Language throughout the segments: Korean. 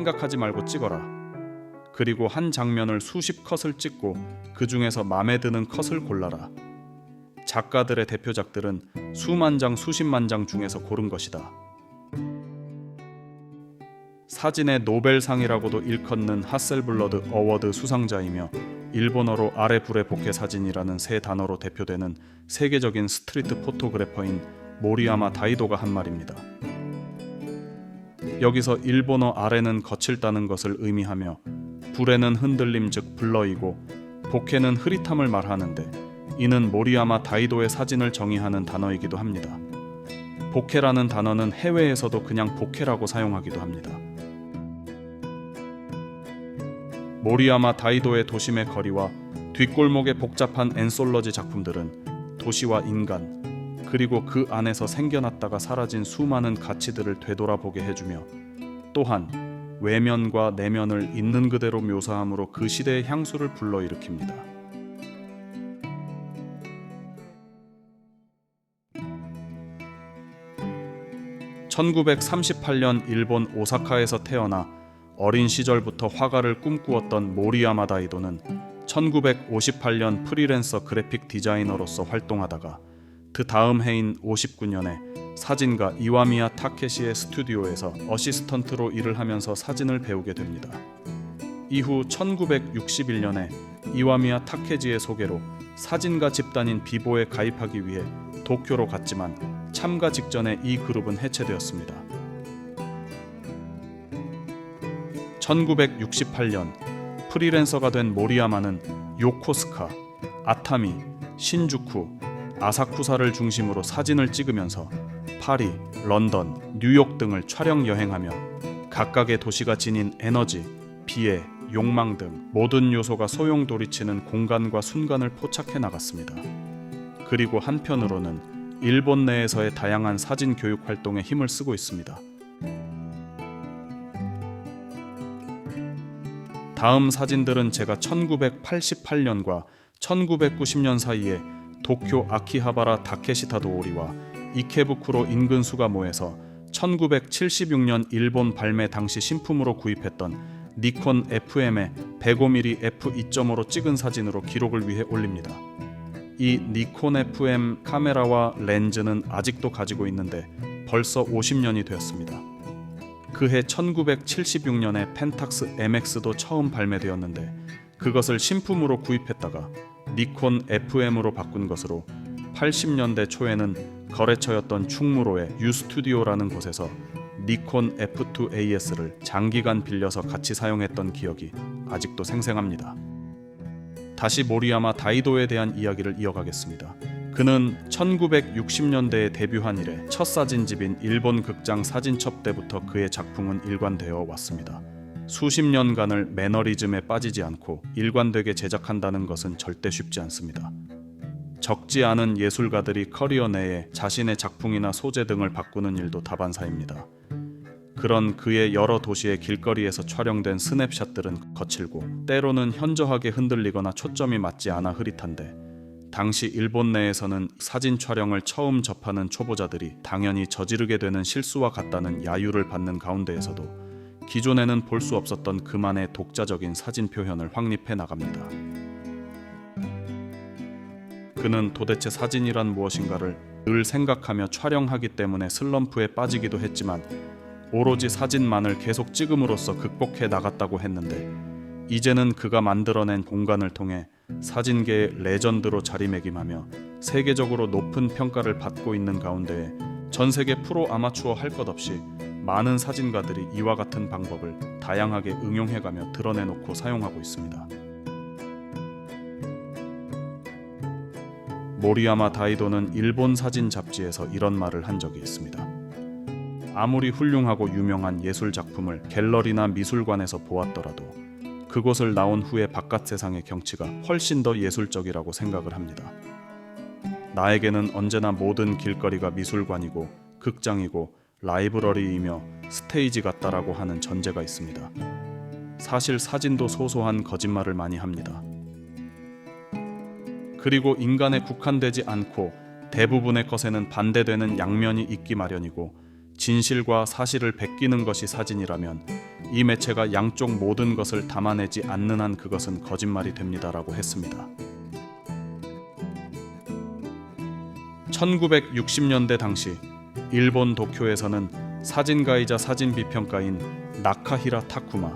생각하지 말고 찍어라. 그리고 한 장면을 수십 컷을 찍고 그 중에서 마음에 드는 컷을 골라라. 작가들의 대표작들은 수만 장, 수십만 장 중에서 고른 것이다. 사진의 노벨상이라고도 일컫는 하셀블러드 어워드 수상자이며 일본어로 아래 불의 복해 사진이라는 세 단어로 대표되는 세계적인 스트리트 포토그래퍼인 모리야마 다이도가 한 말입니다. 여기서 일본어 아래는 거칠다는 것을 의미하며 불에는 흔들림 즉 블러이고 복해는 흐릿함을 말하는데 이는 모리야마 다이도의 사진을 정의하는 단어이기도 합니다. 복해라는 단어는 해외에서도 그냥 복해라고 사용하기도 합니다. 모리야마 다이도의 도심의 거리와 뒷골목의 복잡한 엔솔러지 작품들은 도시와 인간 그리고 그 안에서 생겨났다가 사라진 수많은 가치들을 되돌아보게 해주며 또한 외면과 내면을 있는 그대로 묘사함으로 그 시대의 향수를 불러일으킵니다. (1938년) 일본 오사카에서 태어나 어린 시절부터 화가를 꿈꾸었던 모리야마 다이도는 1958년 프리랜서 그래픽 디자이너로서 활동하다가 그 다음 해인 59년에 사진가 이와미야 타케시의 스튜디오에서 어시스턴트로 일을 하면서 사진을 배우게 됩니다. 이후 1961년에 이와미야 타케지의 소개로 사진가 집단인 비보에 가입하기 위해 도쿄로 갔지만 참가 직전에 이 그룹은 해체되었습니다. 1968년 프리랜서가 된 모리야마는 요코스카, 아타미, 신주쿠, 아사쿠사를 중심으로 사진을 찍으면서 파리, 런던, 뉴욕 등을 촬영 여행하며 각각의 도시가 지닌 에너지, 비애, 욕망 등 모든 요소가 소용돌이치는 공간과 순간을 포착해 나갔습니다. 그리고 한편으로는 일본 내에서의 다양한 사진 교육 활동에 힘을 쓰고 있습니다. 다음 사진들은 제가 1988년과 1990년 사이에 도쿄 아키하바라 다케시타 도오리와 이케부쿠로 인근 수가 모여서 1976년 일본 발매 당시 신품으로 구입했던 니콘 FM의 105mm f2.5로 찍은 사진으로 기록을 위해 올립니다. 이 니콘 FM 카메라와 렌즈는 아직도 가지고 있는데 벌써 50년이 되었습니다. 그해 1976년에 펜탁스 MX도 처음 발매되었는데 그것을 신품으로 구입했다가 니콘 FM으로 바꾼 것으로 80년대 초에는 거래처였던 충무로의 유스튜디오라는 곳에서 니콘 F2AS를 장기간 빌려서 같이 사용했던 기억이 아직도 생생합니다. 다시 모리야마 다이도에 대한 이야기를 이어가겠습니다. 그는 1960년대에 데뷔한 이래 첫 사진집인 일본 극장 사진첩 때부터 그의 작품은 일관되어 왔습니다. 수십 년간을 매너리즘에 빠지지 않고 일관되게 제작한다는 것은 절대 쉽지 않습니다. 적지 않은 예술가들이 커리어 내에 자신의 작품이나 소재 등을 바꾸는 일도 다반사입니다. 그런 그의 여러 도시의 길거리에서 촬영된 스냅샷들은 거칠고 때로는 현저하게 흔들리거나 초점이 맞지 않아 흐릿한데 당시 일본 내에서는 사진 촬영을 처음 접하는 초보자들이 당연히 저지르게 되는 실수와 같다는 야유를 받는 가운데에서도 기존에는 볼 수 없었던 그만의 독자적인 사진 표현을 확립해 나갑니다. 그는 도대체 사진이란 무엇인가를 늘 생각하며 촬영하기 때문에 슬럼프에 빠지기도 했지만 오로지 사진만을 계속 찍음으로써 극복해 나갔다고 했는데 이제는 그가 만들어낸 공간을 통해 사진계의 레전드로 자리매김하며 세계적으로 높은 평가를 받고 있는 가운데 전 세계 프로 아마추어 할 것 없이 많은 사진가들이 이와 같은 방법을 다양하게 응용해가며 드러내놓고 사용하고 있습니다. 모리야마 다이도는 일본 사진 잡지에서 이런 말을 한 적이 있습니다. 아무리 훌륭하고 유명한 예술 작품을 갤러리나 미술관에서 보았더라도 그곳을 나온 후에 바깥 세상의 경치가 훨씬 더 예술적이라고 생각을 합니다. 나에게는 언제나 모든 길거리가 미술관이고 극장이고 라이브러리이며 스테이지 같다라고 하는 전제가 있습니다. 사실 사진도 소소한 거짓말을 많이 합니다. 그리고 인간에 국한되지 않고 대부분의 것에는 반대되는 양면이 있기 마련이고 진실과 사실을 베끼는 것이 사진이라면 이 매체가 양쪽 모든 것을 담아내지 않는 한 그것은 거짓말이 됩니다라고 했습니다. 1960년대 당시 일본 도쿄에서는 사진가이자 사진 비평가인 나카히라 타쿠마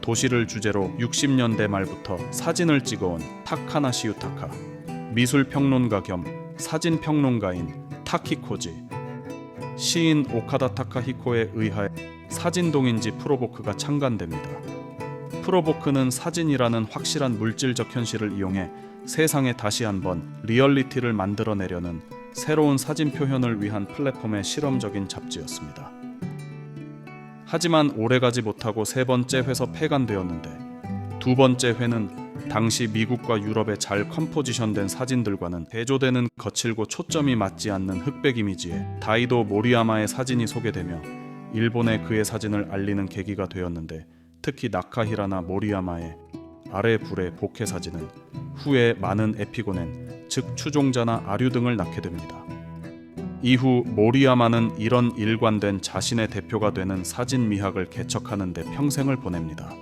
도시를 주제로 60년대 말부터 사진을 찍어온 타카나시 유타카 미술 평론가 겸 사진 평론가인 타키코지 시인 오카다 타카히코에 의하여 사진동인지 프로보크가 창간됩니다. 프로보크는 사진이라는 확실한 물질적 현실을 이용해 세상에 다시 한번 리얼리티를 만들어내려는 새로운 사진 표현을 위한 플랫폼의 실험적인 잡지였습니다. 하지만 오래가지 못하고 세 번째 회서 폐간되었는데 두 번째 회는 당시 미국과 유럽의 잘 컴포지션된 사진들과는 대조되는 거칠고 초점이 맞지 않는 흑백 이미지에 다이도 모리야마의 사진이 소개되며 일본에 그의 사진을 알리는 계기가 되었는데 특히 나카히라나 모리야마의 아래 불의 복회 사진은 후에 많은 에피고넨 즉 추종자나 아류 등을 낳게 됩니다. 이후 모리야마는 이런 일관된 자신의 대표가 되는 사진 미학을 개척하는 데 평생을 보냅니다.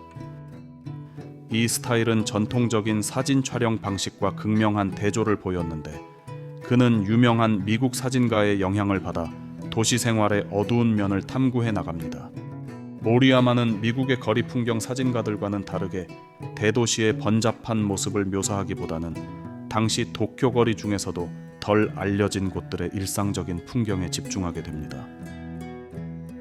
이 스타일은 전통적인 사진 촬영 방식과 극명한 대조를 보였는데 그는 유명한 미국 사진가의 영향을 받아 도시 생활의 어두운 면을 탐구해 나갑니다. 모리야마는 미국의 거리 풍경 사진가들과는 다르게 대도시의 번잡한 모습을 묘사하기보다는 당시 도쿄 거리 중에서도 덜 알려진 곳들의 일상적인 풍경에 집중하게 됩니다.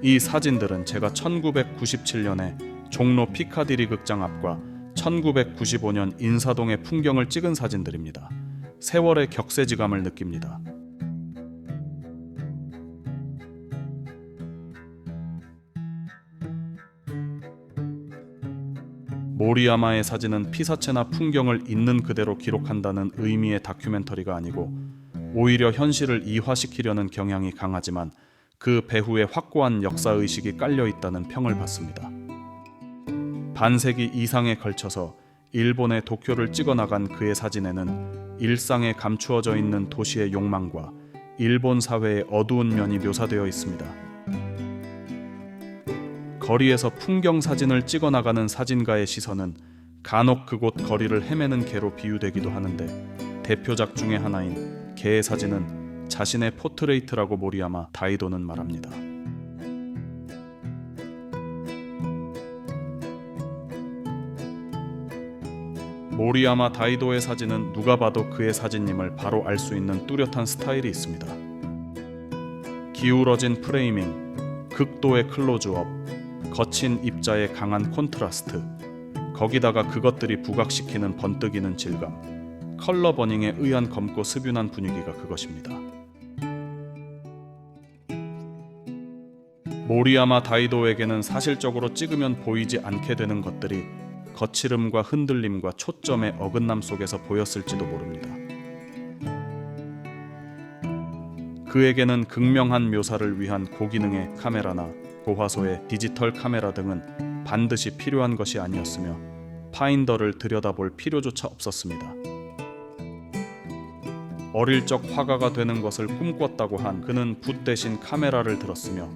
이 사진들은 제가 1997년에 종로 피카디리 극장 앞과 1995년 인사동의 풍경을 찍은 사진들입니다. 세월의 격세지감을 느낍니다. 모리야마의 사진은 피사체나 풍경을 있는 그대로 기록한다는 의미의 다큐멘터리가 아니고 오히려 현실을 이화시키려는 경향이 강하지만 그 배후에 확고한 역사 의식이 깔려 있다는 평을 받습니다. 반세기 이상에 걸쳐서 일본의 도쿄를 찍어 나간 그의 사진에는 일상에 감추어져 있는 도시의 욕망과 일본 사회의 어두운 면이 묘사되어 있습니다. 거리에서 풍경 사진을 찍어 나가는 사진가의 시선은 간혹 그곳 거리를 헤매는 개로 비유되기도 하는데 대표작 중의 하나인 개의 사진은 자신의 포트레이트라고 모리야마 다이도는 말합니다. 모리야마 다이도의 사진은 누가 봐도 그의 사진임을 바로 알 수 있는 뚜렷한 스타일이 있습니다. 기울어진 프레이밍, 극도의 클로즈업, 거친 입자의 강한 콘트라스트, 거기다가 그것들이 부각시키는 번뜩이는 질감, 컬러 버닝에 의한 검고 습윤한 분위기가 그것입니다. 모리야마 다이도에게는 사실적으로 찍으면 보이지 않게 되는 것들이 거칠음과 흔들림과 초점의 어긋남 속에서 보였을지도 모릅니다. 그에게는 극명한 묘사를 위한 고기능의 카메라나 고화소의 디지털 카메라 등은 반드시 필요한 것이 아니었으며 파인더를 들여다볼 필요조차 없었습니다. 어릴 적 화가가 되는 것을 꿈꿨다고 한 그는 붓 대신 카메라를 들었으며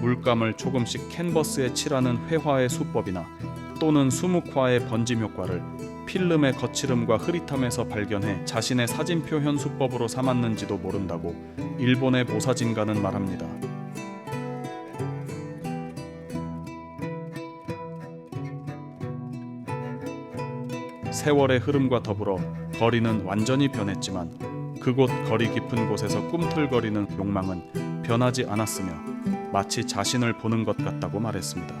물감을 조금씩 캔버스에 칠하는 회화의 수법이나 또는 수묵화의 번짐 효과를 필름의 거칠음과 흐릿함에서 발견해 자신의 사진 표 현 수법으로 삼았는지도 모른다고 일본의 모사진가는 말합니다. 세월의 흐름과 더불어 거리는 완전히 변했지만 그곳 거리 깊은 곳에서 꿈틀거리는 욕망은 변하지 않았으며 마치 자신을 보는 것 같다고 말했습니다.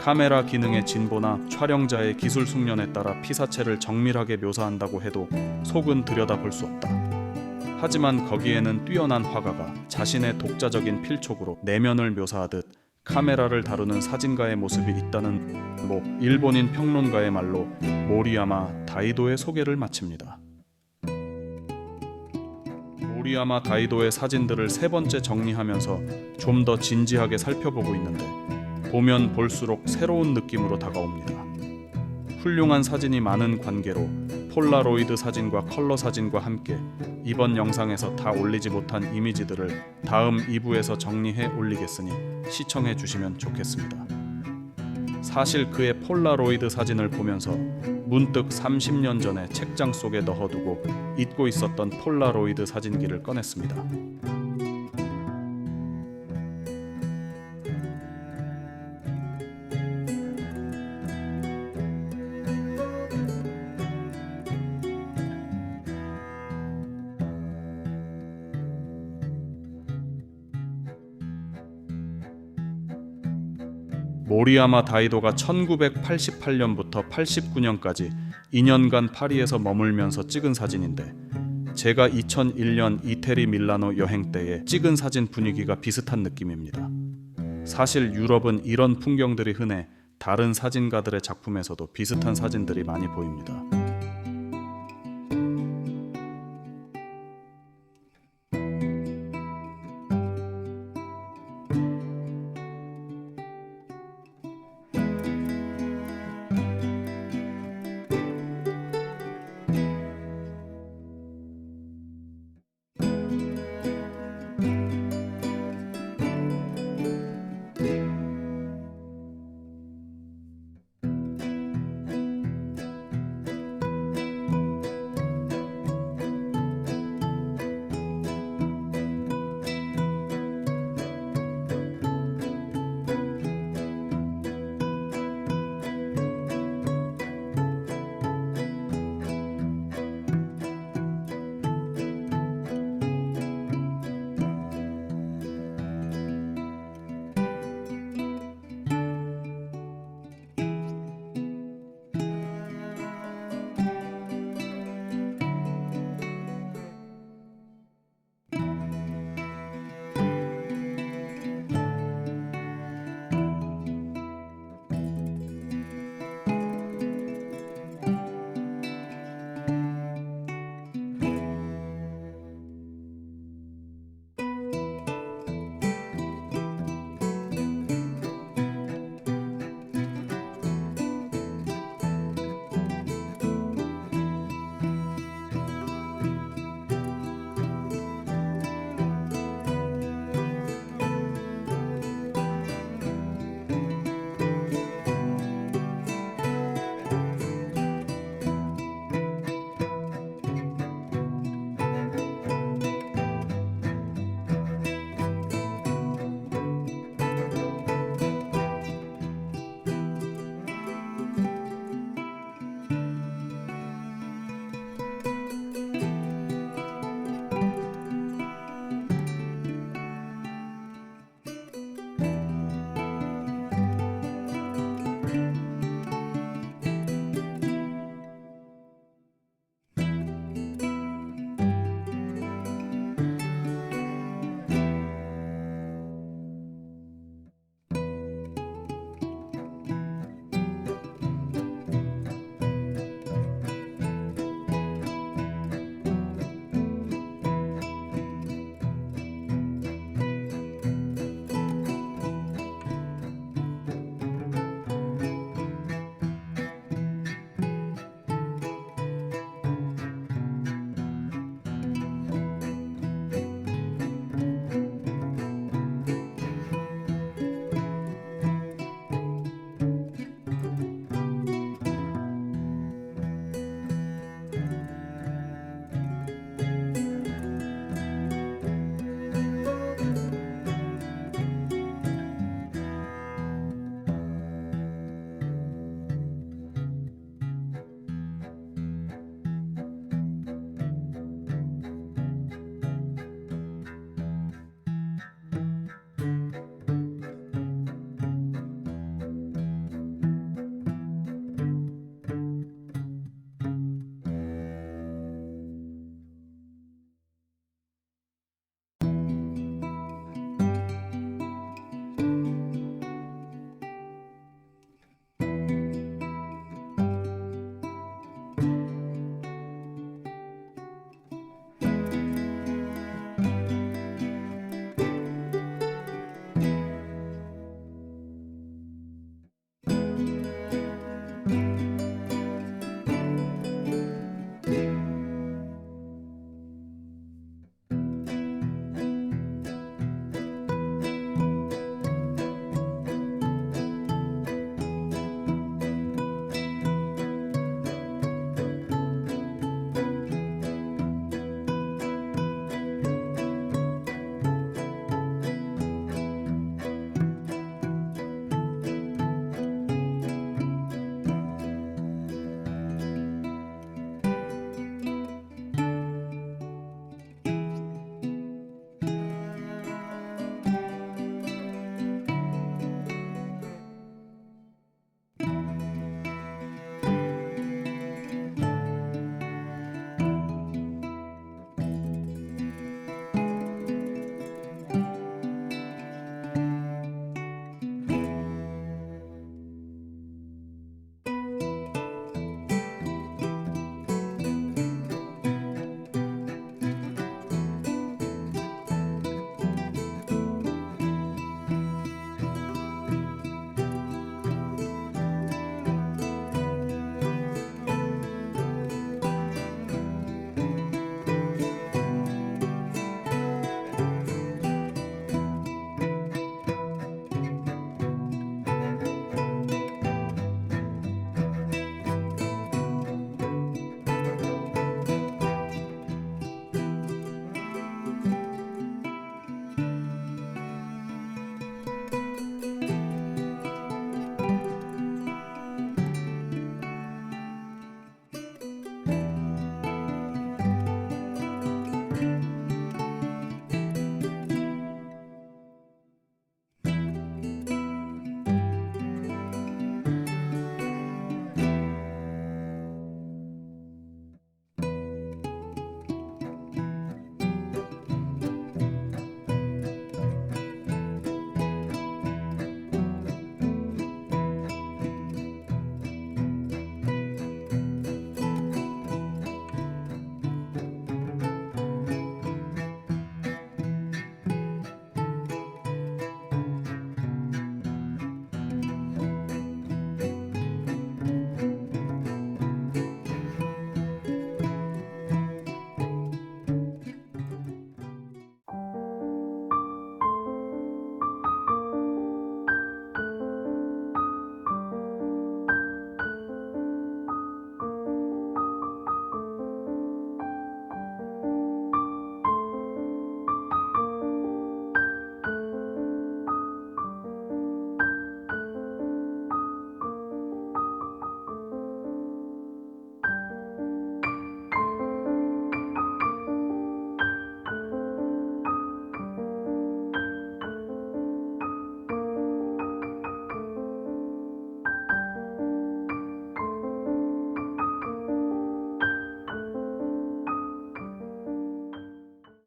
카메라 기능의 진보나 촬영자의 기술 숙련에 따라 피사체를 정밀하게 묘사한다고 해도 속은 들여다볼 수 없다. 하지만 거기에는 뛰어난 화가가 자신의 독자적인 필촉으로 내면을 묘사하듯 카메라를 다루는 사진가의 모습이 있다는 뭐 일본인 평론가의 말로 모리야마 다이도의 소개를 마칩니다. 모리야마 다이도의 사진들을 세 번째 정리하면서 좀 더 진지하게 살펴보고 있는데 보면 볼수록 새로운 느낌으로 다가옵니다. 훌륭한 사진이 많은 관계로 폴라로이드 사진과 컬러 사진과 함께 이번 영상에서 다 올리지 못한 이미지들을 다음 2부에서 정리해 올리겠으니 시청해 주시면 좋겠습니다. 사실 그의 폴라로이드 사진을 보면서 문득 30년 전에 책장 속에 넣어두고 잊고 있었던 폴라로이드 사진기를 꺼냈습니다. 모리야마 다이도가 1988년부터 89년까지 2년간 파리에서 머물면서 찍은 사진인데 제가 2001년 이태리 밀라노 여행 때에 찍은 사진 분위기가 비슷한 느낌입니다. 사실 유럽은 이런 풍경들이 흔해 다른 사진가들의 작품에서도 비슷한 사진들이 많이 보입니다.